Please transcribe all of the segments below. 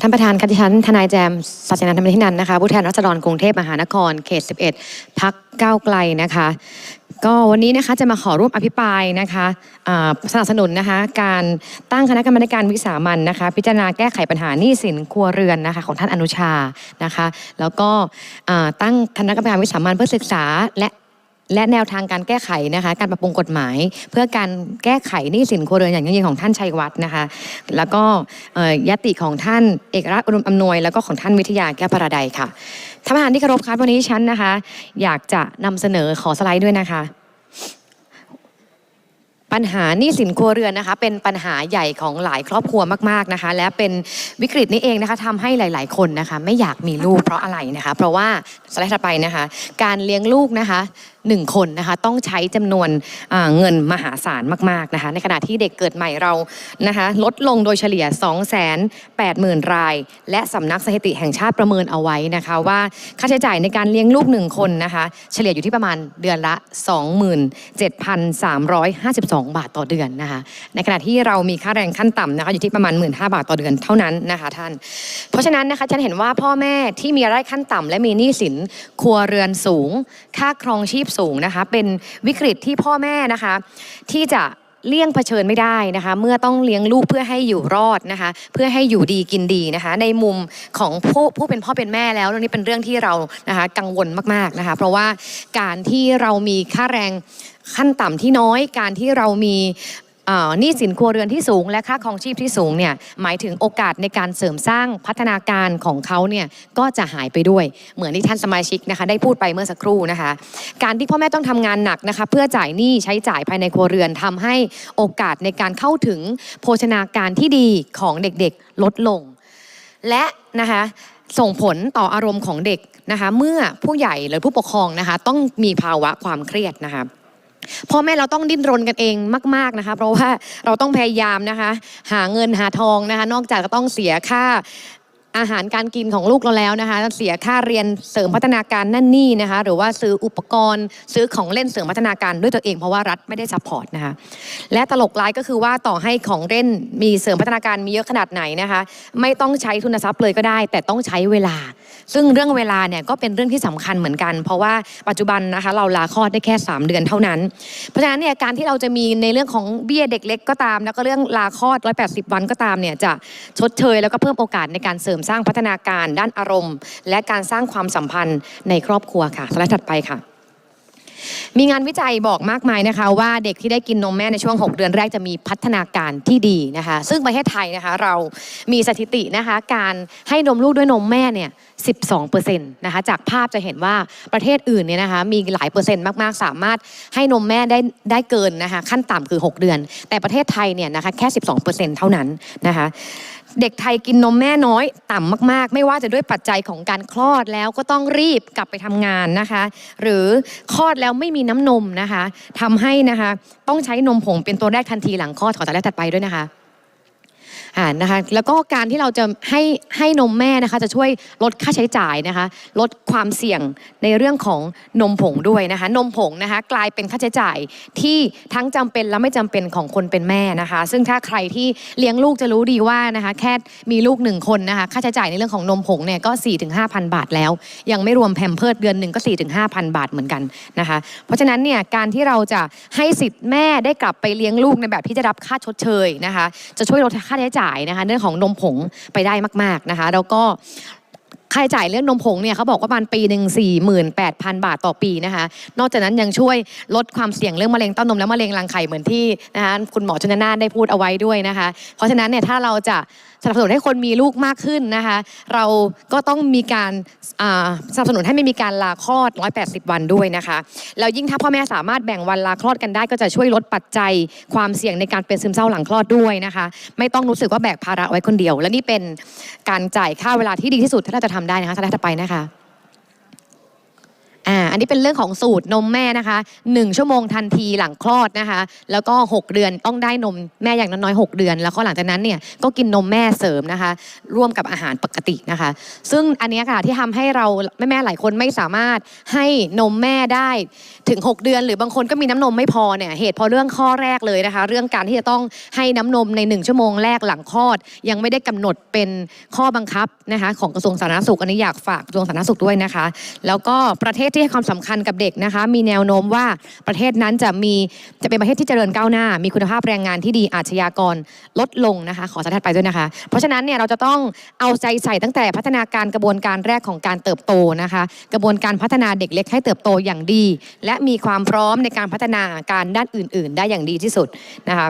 ท่านประธานคะดิฉันทนายแจมสัจนันท์ธรรมนิธินันนะคะผู้แทนรัษฎรกรุงเทพมหานครเขต 11 พักก้าวไกลนะคะ ก็วันนี้นะคะจะมาขอร่วมอภิปรายนะคะสนับสนุนนะคะการตั้งคณะกรรมการวิสามันนะคะ พิจารณาแก้ไขปัญหาหนี้สินครัวเรือนนะคะของท่านอนุชานะคะ แล้วก็ตั้งคณะกรรมการวิสามันเพื่อศึกษาและ และแนวทางการแก้ไขนะคะการปรับปรุงกฎหมาย เพื่อการแก้ไขหนี้สินครัวเรือนอย่างยั่งยืนของท่านชัยวัฒน์นะคะ แล้วก็ยติของท่านเอกราชอุดมอำนวย แล้วก็ของท่านวิทยาแก้วพระใดค่ะท่านประธานที่เคารพครับวันนี้ฉันนะคะ อยากจะนำเสนอขอสไลด์ด้วยนะคะ ปัญหาหนี้สินครัวเรือนนะคะ เป็นปัญหาใหญ่ของหลายครอบครัวมากๆนะคะ และเป็นวิกฤตนี้เองนะคะทำให้หลาย ๆ คนนะคะ ไม่อยากมีลูกเพราะอะไรนะคะ เพราะว่าสไลด์ถัดไปนะคะ การเลี้ยงลูกนะคะหนึ่งคนนะคะต้องใช้จำนวนเงินมหาศาลมากๆนะคะในขณะที่เด็กเกิดใหม่เรานะคะลดลงโดยเฉลี่ย 2 8 0 0 0 0 ราย และสำนักสถิติแห่งชาติประเมินเอาไว้นะคะว่าค่าใช้จ่ายในการเลี้ยงลูกหนึ่งคนนะคะเฉลี่ยอยู่ที่ประมาณเดือนละ 27,352 บาทต่อเดือนนะคะในขณะที่เรามีค่าแรงขั้นต่ำนะคะอยู่ที่ประมาณ 1 5 0 0บาทต่อเดือนเท่านั้นนะคะท่าน เพราะฉะนั้นนะคะฉันเห็นว่าพ่อแม่ที่มีรายได้ขั้นต่ำและมีหนี้สินครัวเรือนสูง ค่าครองชีพสูงนะคะ เป็นวิกฤตที่พ่อแม่นะคะ ที่จะเลี่ยงเผชิญไม่ได้นะคะ เมื่อต้องเลี้ยงลูกเพื่อให้อยู่รอดนะคะ เพื่อให้อยู่ดีกินดีนะคะ ในมุมของผู้ผู้เป็นพ่อเป็นแม่แล้วเรื่องนี้เป็นเรื่องที่เรานะคะกังวลมากๆนะคะ เพราะว่าการที่เรามีค่าแรงขั้นต่ำที่น้อยการที่เรามี หนี้สินครัวเรือนที่สูง และค่าครองชีพที่สูงเนี่ยหมายถึงโอกาสในการเสริมสร้างพัฒนาการของเขาเนี่ยก็จะหายไปด้วย เหมือนที่ท่านสมาชิกนะคะได้พูดไปเมื่อสักครู่นะคะ การที่พ่อแม่ต้องทำงานหนักนะคะเพื่อจ่ายหนี้ใช้จ่ายภายในครัวเรือนทำให้โอกาสในการเข้าถึงโภชนาการที่ดีของเด็กๆลดลง และนะคะส่งผลต่ออารมณ์ของเด็กนะคะเมื่อผู้ใหญ่หรือผู้ปกครองนะคะต้องมีภาวะความเครียดนะคะ พ่อแม่เราต้องดิ้นรนกันเองมาก ๆนะคะ เพราะว่าเราต้องพยายามนะคะ หาเงินหาทองนะคะ นอกจากจะต้องเสียค่า อาหารการกินของลูกเราแล้วนะคะ เสียค่าเรียนเสริมพัฒนาการนั่นนี่นะคะ หรือว่าซื้ออุปกรณ์ ซื้อของเล่นเสริมพัฒนาการด้วยตัวเองเพราะว่ารัฐไม่ได้ซัพพอร์ตนะคะ และตลกร้ายก็คือว่าต่อให้ของเล่นมีเสริมพัฒนาการมีเยอะขนาดไหนนะคะ ไม่ต้องใช้ทุนทรัพย์เลยก็ได้ แต่ต้องใช้เวลา ซึ่งเรื่องเวลาเนี่ยก็เป็นเรื่องที่สำคัญเหมือนกัน เพราะว่าปัจจุบันนะคะ เราลาคลอดได้แค่ 3 เดือนเท่านั้น เพราะฉะนั้นเนี่ยการที่เราจะมีในเรื่องของเบี้ยเด็กเล็กก็ตาม แล้วก็เรื่องลาคลอด 180 วันก็ตามเนี่ยจะชดเชยแล้วก็เพิ่มโอกาสในการเสริมสร้างพัฒนาการด้านอารมณ์ และการสร้างความสัมพันธ์ในครอบครัวค่ะสไลด์ถัดไปค่ะมีงานวิจัยบอกมากมายนะคะ ว่าเด็กที่ได้กินนมแม่ในช่วง 6 เดือนแรกจะมีพัฒนาการที่ดีนะคะ ซึ่งประเทศไทยนะคะเรามีสถิตินะคะ การให้นมลูกด้วยนมแม่เนี่ย 12%นะคะจากภาพจะเห็นว่าประเทศอื่นเนี่ยนะคะมีหลายเปอร์เซ็นต์มากๆ สามารถให้นมแม่ได้ได้เกินนะคะขั้นต่ำคือ 6 เดือน แต่ประเทศไทยเนี่ยนะคะแค่ 12%เท่านั้นนะคะ เด็กไทยกินนมแม่น้อย ต่ำมาก ๆ ไม่ว่าจะด้วยปัจจัยของการคลอดแล้วก็ต้องรีบกลับไปทำงานนะคะ หรือคลอดแล้วไม่มีน้ำนมนะคะทำให้นะคะ ต้องใช้นมผงเป็นตัวแรกทันทีหลังคลอดขอแต่แรกถัดไปด้วยนะคะ อ่านะคะแล้วก็การที่เราจะให้ให้นมแม่นะคะ จะช่วยลดค่าใช้จ่ายนะคะ ลดความเสี่ยงในเรื่องของนมผงด้วยนะคะ นมผงนะคะ กลายเป็นค่าใช้จ่ายที่ทั้งจำเป็นและไม่จำเป็นของคนเป็นแม่นะคะ ซึ่งถ้าใครที่เลี้ยงลูกจะรู้ดีว่านะคะแค่มีลูกหนึ่งคนนะคะค่าใช้จ่ายในเรื่องของนมผงเนี่ยก็4 5 0 0 0บาทแล้ว ยังไม่รวมแพมเพิร์ดเดือนหนึ่งก็4 5 0 0 0บาทเหมือนกันนะคะ เพราะฉะนั้นเนี่ยการที่เราจะให้สิทธิ์แม่ได้กลับไปเลี้ยงลูกในแบบที่จะรับค่าชดเชยนะคะ จะช่วยลดค่าใช้จ่ายนะคะเรื่องของนมผงไปได้มาก ๆนะคะ แล้วก็ ค่าใช้จ่ายเรื่องนมผงเนี่ยเขาบอกว่าประมาณปีหนึ่งสี่หมื่นแปดพันบาทต่อปีนะคะ นอกจากนั้นยังช่วยลดความเสี่ยงเรื่องมะเร็งเต้านมและมะเร็งรังไข่เหมือนที่นะคะคุณหมอชนน่านได้พูดเอาไว้ด้วยนะคะ เพราะฉะนั้นเนี่ยถ้าเราจะสนับสนุนให้คนมีลูกมากขึ้นนะคะ เราก็ต้องมีการสนับสนุนให้ไม่มีการลาคลอด 180 วันด้วยนะคะ แล้วยิ่งถ้าพ่อแม่สามารถแบ่งวันลาคลอดกันได้ ก็จะช่วยลดปัจจัยความเสี่ยงในการเป็นซึมเศร้าหลังคลอดด้วยนะคะ ไม่ต้องรู้สึกว่าแบกภาระไว้คนเดียว และนี่เป็นการจ่ายค่าเวลาที่ดีที่สุดที่เราจะทำได้นะคะสไลด์ถัดไปนะคะ อันนี้เป็นเรื่องของสูตรนมแม่นะคะ 1 ชั่วโมงทันทีหลังคลอดนะคะ แล้วก็ 6 เดือนต้องได้นมแม่อย่างน้อยๆ6เดือน แล้วก็หลังจากนั้นเนี่ยก็กินนมแม่เสริมนะคะ ร่วมกับอาหารปกตินะคะ ซึ่งอันนี้ค่ะที่ทำให้เราแม่ๆหลายคนไม่สามารถให้นมแม่ได้ถึง 6 เดือน หรือบางคนก็มีน้ำนมไม่พอเนี่ยเหตุเพราะเรื่องข้อแรกเลยนะคะ เรื่องการที่จะต้องให้น้ำนมใน 1 ชั่วโมงแรกหลังคลอด ยังไม่ได้กำหนดเป็นข้อบังคับนะคะของกระทรวงสาธารณสุขอันนี้อยากฝากกระทรวงสาธารณสุขด้วยนะคะ แล้วก็ประเทศที่ให้ความสำคัญกับเด็กนะคะ มีแนวโน้มว่าประเทศนั้นจะมีจะเป็นประเทศที่เจริญก้าวหน้า มีคุณภาพแรงงานที่ดีอาชญากรลดลงนะคะ ขอสถัดไปด้วยนะคะ เพราะฉะนั้นเนี่ยเราจะต้องเอาใจใส่ตั้งแต่พัฒนาการกระบวนการแรกของการเติบโตนะคะ กระบวนการพัฒนาเด็กเล็กให้เติบโตอย่างดี และมีความพร้อมในการพัฒนาการด้านอื่น ๆ ได้อย่างดีที่สุดนะคะ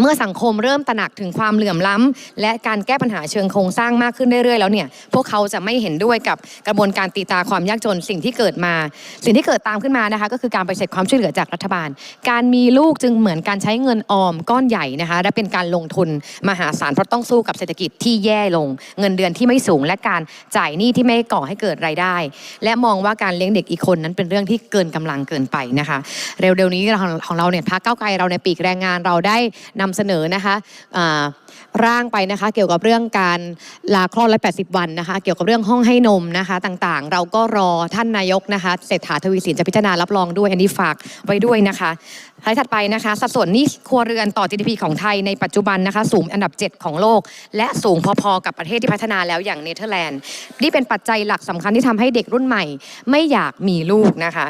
เมื่อสังคมเริ่มตระหนักถึงความเหลื่อมล้ำและการแก้ปัญหาเชิงโครงสร้างมากขึ้นเรื่อยๆแล้วเนี่ยพวกเขาจะไม่เห็นด้วยกับกระบวนการตีตาความยากจนสิ่งที่เกิดมา สิ่งที่เกิดตามขึ้นมานะคะ ก็คือการไปเสร็จความช่วยเหลือจากรัฐบาล การมีลูกจึงเหมือนการใช้เงินออมก้อนใหญ่นะคะและเป็นการลงทุนมหาศาลเพราะต้องสู้กับเศรษฐกิจที่แย่ลง เงินเดือนที่ไม่สูง และการจ่ายหนี้ที่ไม่ก่อให้เกิดรายได้ และมองว่าการเลี้ยงเด็กอีกคนนั้นเป็นเรื่องที่เกินกำลังเกินไปนะคะ เร็วๆนี้ของเราเนี่ยพรรคก้าไกลเราในปีกแรงงานเราได้นำเสนอนะคะร่างไปนะคะเกี่ยวกับเรื่องการลาคลอดและ 80 วันนะคะ เกี่ยวกับเรื่องห้องให้นมนะคะต่างๆ เราก็รอท่านนายกนะคะเศรษฐาทวีสินจะพิจารณารับรองด้วยอันนี้ฝากไว้ด้วยนะคะท้ายถัดไปนะคะ สัดส่วนนี้ครัวเรือนต่อ GDP ของไทยในปัจจุบันนะคะ สูงอันดับ 7 ของโลก และสูงพอๆกับประเทศที่พัฒนาแล้วอย่างเนเธอร์แลนด์นี่เป็นปัจจัยหลักสำคัญที่ทำให้เด็กรุ่นใหม่ ไม่อยากมีลูกนะคะ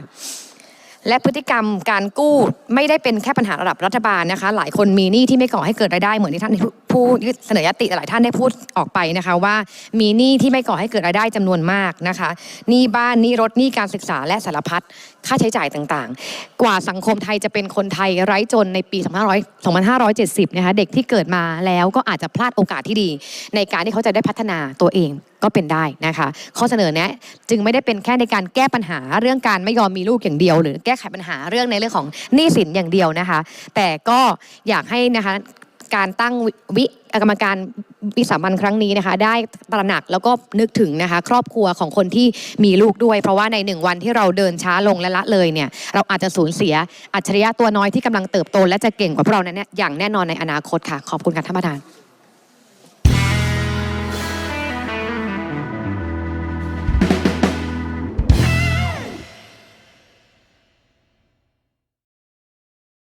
และพฤติกรรมการกู้ไม่ได้เป็นแค่ปัญหาระดับรัฐบาลนะคะ หลายคนมีหนี้ที่ไม่ก่อให้เกิดรายได้เหมือนที่ท่าน ผู้เสนอยติหลายท่านได้พูดออกไปนะคะว่ามีหนี้ที่ไม่ก่อให้เกิดรายได้จำนวนมากนะคะหนี้บ้านหนี้รถหนี้การศึกษาและสารพัดค่าใช้จ่ายต่างๆ กว่าสังคมไทยจะเป็นคนไทยไร้จนในปี2500 2570 นะคะเด็กที่เกิดมาแล้วก็อาจจะพลาดโอกาสที่ดี ในการที่เขาจะได้พัฒนาตัวเองก็เป็นได้นะคะ ข้อเสนอแนะจึงไม่ได้เป็นแค่ในการแก้ปัญหาเรื่องการไม่ยอมมีลูกอย่างเดียว หรือแก้ไขปัญหาเรื่องในเรื่องของหนี้สินอย่างเดียวนะคะ แต่ก็อยากให้นะคะ การตั้งวิกรรมการวิสามันครั้งนี้นะคะ ได้ตระหนักแล้วก็นึกถึงนะคะ ครอบครัวของคนที่มีลูกด้วย เพราะว่าในหนึ่งวันที่เราเดินช้าลงและละเลยเนี่ย เราอาจจะสูญเสียอัจฉริยะตัวน้อยที่กำลังเติบโต และจะเก่งกว่าพวกเรานั้นเนี่ยอย่างแน่นอนในอนาคตค่ะ ขอบคุณค่ะท่านประธาน